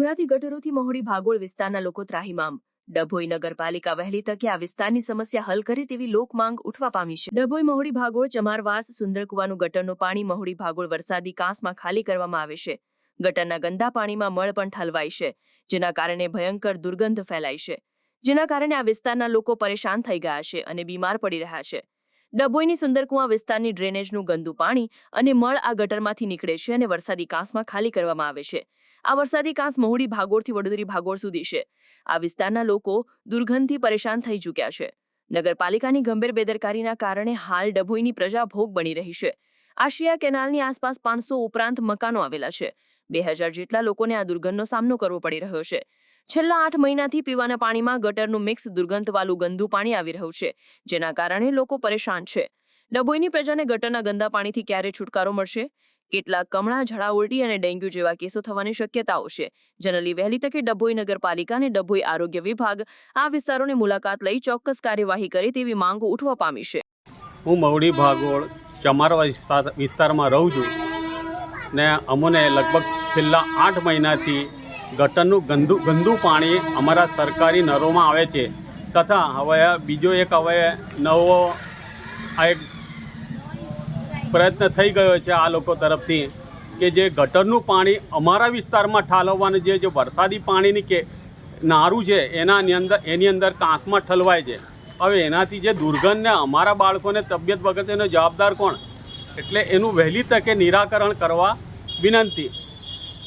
ઉભરાતી ગટરોથી મહોડી ભાગોળ વિસ્તારના લોકો ત્રાહિમામ. ડભોઈ નગરપાલિકા વહેલી તકે આ વિસ્તારની સમસ્યા હલ કરે તેવી લોકમાંગ ઉઠવા પામી છે. ડભોઈ મહોડી ભાગોળ ચમારવાસ સુંદરકુવાનું ગટરનું પાણી મહોડી ભાગોળ વરસાદી કાંસમાં ખાલી કરવામાં આવે છે. ગટરના ગંદા પાણીમાં મળ પણ ઠલવાય છે, જેના કારણે ભયંકર દુર્ગંધ ફેલાય છે. જેના કારણે આ વિસ્તારના લોકો પરેશાન થઈ ગયા છે અને બીમાર પડી રહ્યા છે. ડભોઈની સુંદરકુવા વિસ્તારની ડ્રેનેજનું ગંદુ પાણી અને મળ આ ગટરમાંથી નીકળે છે અને વરસાદી કાંસમાં ખાલી કરવામાં આવે છે. આ વરસાદી કાંસ મહુડી ભાગોળથી વડોદરી ભાગોળ સુધી છે. આ વિસ્તારના લોકો દુર્ગંધથી પરેશાન થઈ ચૂક્યા છે. નગરપાલિકાની ગંભીર બેદરકારીના કારણે હાલ ડભોઈની પ્રજા ભોગ બની રહી છે. આશિયા કેનાલની આસપાસ પાંચસો ઉપરાંત મકાનો આવેલા છે. બે હજાર જેટલા લોકોને આ દુર્ગંધનો સામનો કરવો પડી રહ્યો છે. છેલ્લા આઠ મહિનાથી પીવાના પાણીમાં ગટરનું મિક્સ દુર્ગંધવાળું ગંદુ પાણી આવી રહ્યું છે, જેના કારણે લોકો પરેશાન છે. ડભોઈની પ્રજાને ગટરના ગંદા પાણીથી ક્યારે છુટકારો મળશે? કેટલાક કમળા, ઝાડા ઉલટી અને ડેન્ગ્યુ જેવા કેસો થવાની શક્યતાઓ છે. જનરલી વહેલી તકે ડભોઈ નગરપાલિકા અને ડભોઈ આરોગ્ય વિભાગ આ વિસ્તારોની મુલાકાત લઈ ચોક્કસ કાર્યવાહી કરે તેવી માંગો ઉઠવા પામી છે. હું મવડી ભાગોળ, ચમારવા વિસ્તાર વિસ્તારમાં રહું છું ને અમને લગભગ છેલ્લા આઠ મહિનાથી ગટરનું ગંદુ ગંદુ પાણી અમારા સરકારી નરોમાં આવે છે. તથા હવે બીજો એક હવે નવો આ એક પ્રયત્ન થઈ ગયો છે આ લોકો તરફથી કે જે ગટરનું પાણી અમારા વિસ્તારમાં ઠાલવવાનું જે જે વરસાદી પાણીની કે નારું છે, એનાની અંદર, એની અંદર કાંસમાં ઠલવાય છે. હવે એનાથી જે દુર્ગંધને અમારા બાળકોને તબિયત વગર એનો જવાબદાર કોણ? એટલે એનું વહેલી તકે નિરાકરણ કરવા વિનંતી.